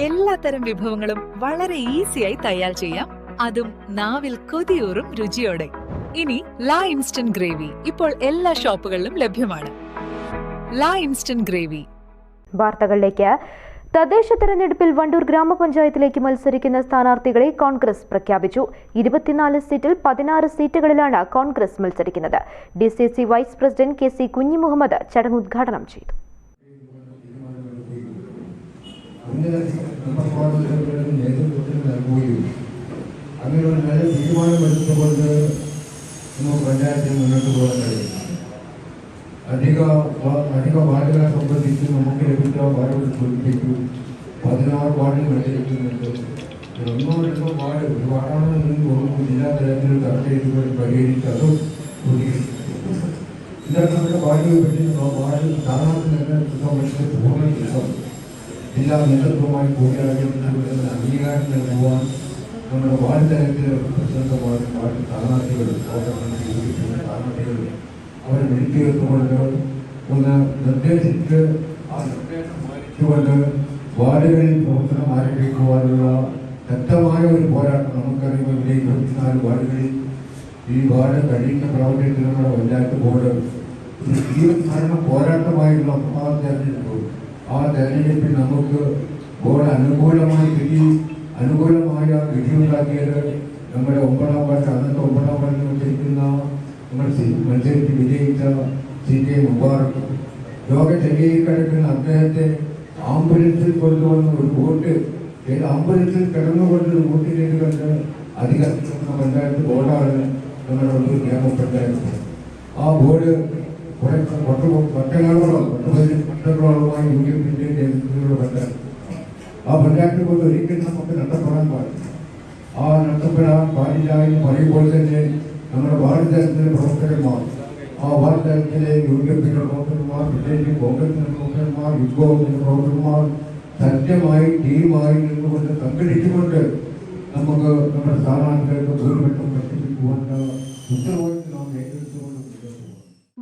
എല്ലാത്തരം വിഭവങ്ങളും വളരെ ഈസിയായി തയ്യാർ ചെയ്യാം. അതും നാവിൽ കൊതിയൂറും രുചിയോടെ. ഇനി ലാ ഇൻസ്റ്റന്റ് ഗ്രേവി ഇപ്പോൾ എല്ലാ ഷോപ്പുകളിലും ലഭ്യമാണ്. ലാ ഇൻസ്റ്റന്റ് ഗ്രേവി. വാർത്തകളിലേക്ക്. തദ്ദേശ തെരഞ്ഞെടുപ്പിൽ വണ്ടൂർ ഗ്രാമപഞ്ചായത്തിലേക്ക് മത്സരിക്കുന്ന സ്ഥാനാർത്ഥികളെ കോൺഗ്രസ് പ്രഖ്യാപിച്ചു. ഇരുപത്തിനാല് സീറ്റിൽ പതിനാറ് സീറ്റുകളിലാണ് കോൺഗ്രസ് മത്സരിക്കുന്നത്. D C C vice president K C Kunhimuhammad ചടങ്ങ് ഉദ്ഘാടനം ചെയ്തു. ഉന്നത നേതൃത്വത്തിന് നൽകുകയും അങ്ങനെ ഒരു നല്ല തീരുമാനമെടുത്തുകൊണ്ട് നമുക്ക് പഞ്ചായത്തിൽ മുന്നോട്ട് പോകാൻ കഴിയും അധിക അധിക വാർഡുകളെ സംബന്ധിച്ച് നമുക്ക് ലഭിച്ച വാർഡുകൾ സൂചിപ്പിച്ചു പതിനാറ് വാർഡിൽ മത്സരിക്കുന്നുണ്ട് ഒന്നോ രണ്ടോ വാർഡ് ഒരു വാർഡാണെന്ന് നിന്ന് തോന്നുന്നു. ജില്ലാ തലത്തിൽ ചർച്ച ചെയ്തുകൊണ്ട് പരിഹരിച്ച് അതും ഇതാണ് നമ്മുടെ വാർഡുകൾ പറ്റി. വാർഡ് സ്ഥാനാർത്ഥി തന്നെ സംബന്ധിച്ച് പൂർണ ദിവസം ജില്ലാ നേതൃത്വമായി കൂടിയാലോചിച്ചുകൊണ്ട് അംഗീകാരം നൽകുവാൻ നമ്മുടെ വാർഡ് തലത്തിൽ പ്രസിഡന്റുമാരും വാർഡ് സ്ഥാനാർത്ഥികൾ സ്ഥാനാർത്ഥികൾ അവരെ വിളിച്ചുകൊണ്ട് ഒന്ന് നിർദ്ദേശിച്ച് ആ നിർദ്ദേശം മാനിച്ചുകൊണ്ട് വാർഡുകളിൽ പ്രവർത്തനം ആരംഭിക്കുവാനുള്ള ശക്തമായ ഒരു പോരാട്ടം നമുക്കറിയുമ്പോൾ ഇവിടെ ഇരുപത്തിനാല് വാർഡുകളിൽ ഈ വാർഡ് കഴിയുന്ന പ്രാവശ്യത്തിൽ നമ്മുടെ പഞ്ചായത്ത് ബോർഡ് ഒരു ജീവധാരണ പോരാട്ടമായുള്ള ആ തെരഞ്ഞെടുപ്പ് ആ തെരഞ്ഞെടുപ്പിൽ നമുക്ക് ബോർഡ് അനുകൂലമായി വിധി അനുകൂലമായ വിധിയുണ്ടാക്കിയത് നമ്മുടെ ഒമ്പതാം വാർഡ് അന്നത്തെ ഒമ്പതാം വാർഡിൽ മത്സരിക്കുന്ന നമ്മൾ മത്സരിച്ച് വിജയിച്ച സി കെ മുബാറക്ക് രോഗശൈലിയിൽ കിടക്കുന്ന അദ്ദേഹത്തെ ആംബുലൻസിൽ കൊണ്ടുവന്ന ഒരു വോട്ട് ആംബുലൻസിൽ കിടന്നുകൊണ്ട് വോട്ട് ചെയ്തുകൊണ്ട് അധികാരം പഞ്ചായത്ത് ബോർഡാണ് നമ്മുടെ ഗ്രാമപഞ്ചായത്ത്. ആ ബോർഡ് കുറെ പത്ത് പതിനഞ്ച് പട്ടങ്ങളോളമായി യു ഡി എഫിന്റെ നേതൃത്വത്തിലുള്ള പഞ്ചായത്ത് ആ പഞ്ചായത്ത് കൊണ്ട് ഒരിക്കലും നമുക്ക് നഷ്ടപ്പെടാൻ പാടില്ല. ആ നഷ്ടപ്പെടാൻ പാടില്ല എന്ന് പറയുമ്പോൾ തന്നെ നമ്മുടെ വാർഡ് തലത്തിലെ പ്രവർത്തകന്മാർ ആ വാർഡ് തലത്തിലെ യു ഡി എഫിന്റെ പ്രവർത്തകന്മാർ പ്രത്യേകിച്ച് കോൺഗ്രസിന്റെ പ്രവർത്തകന്മാർ യുഗോവിന്റെ പ്രവർത്തകന്മാർ സത്യമായി ടീമായി നിന്നുകൊണ്ട് സംഘടിച്ചുകൊണ്ട് നമുക്ക് നമ്മുടെ സ്ഥാനാർത്ഥികൾക്ക് ഭൂരിപക്ഷം വർദ്ധിപ്പിക്കുവാനുള്ള ഉത്തരവാദിത്വം നാം ഏറ്റെടുത്തുകൊണ്ട്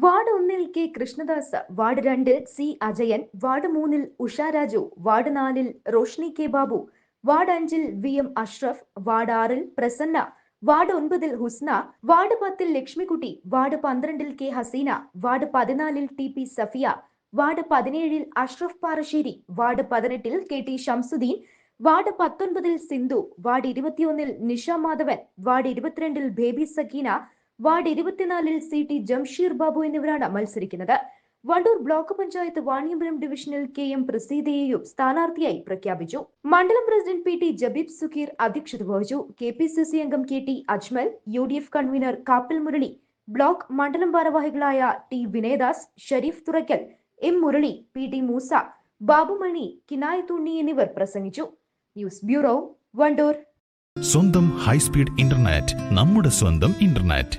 വാർഡ് ഒന്നിൽ കെ കൃഷ്ണദാസ് വാർഡ് രണ്ടിൽ സി അജയൻ വാർഡ് മൂന്നിൽ ഉഷ രാജു വാർഡ് നാലിൽ റോഷ്നി കെ ബാബു വാർഡ് അഞ്ചിൽ വി എം അഷ്റഫ് വാർഡ് ആറിൽ പ്രസന്ന വാർഡ് ഒൻപതിൽ ഹുസ്ന വാർഡ് പത്തിൽ ലക്ഷ്മിക്കുട്ടി വാർഡ് പന്ത്രണ്ടിൽ കെ ഹസീന വാർഡ് പതിനാലിൽ ടി പി സഫിയ വാർഡ് പതിനേഴിൽ അഷ്റഫ് പാറശ്ശേരി വാർഡ് പതിനെട്ടിൽ കെ ടി ഷംസുദ്ദീൻ വാർഡ് പത്തൊൻപതിൽ സിന്ധു വാർഡ് ഇരുപത്തിയൊന്നിൽ നിഷ മാധവൻ വാർഡ് ഇരുപത്തിരണ്ടിൽ ബേബി സക്കീന വാർഡ് ഇരുപത്തിനാലിൽ സി ടി ജംഷീർ ബാബു എന്നിവരാണ് മത്സരിക്കുന്നത്. വണ്ടൂർ ബ്ലോക്ക് പഞ്ചായത്ത് വാണിയമ്പലം ഡിവിഷനിൽ കെ എം പ്രസീതയെയും സ്ഥാനാർത്ഥിയായി പ്രഖ്യാപിച്ചു. മണ്ഡലം president P T Jabeeb Sukheer അധ്യക്ഷത വഹിച്ചു. കെ പി സി സി അംഗം K T Ajmal U D F convener Kappil Murali block മണ്ഡലം ഭാരവാഹികളായ T Vinayadas Shareef Thurakkal M Murali P T Moosa Babumani Kinai Thunni എന്നിവർ പ്രസംഗിച്ചു. News bureau Wandoor. സ്വന്തം high speed internet നമ്മുടെ സ്വന്തം internet.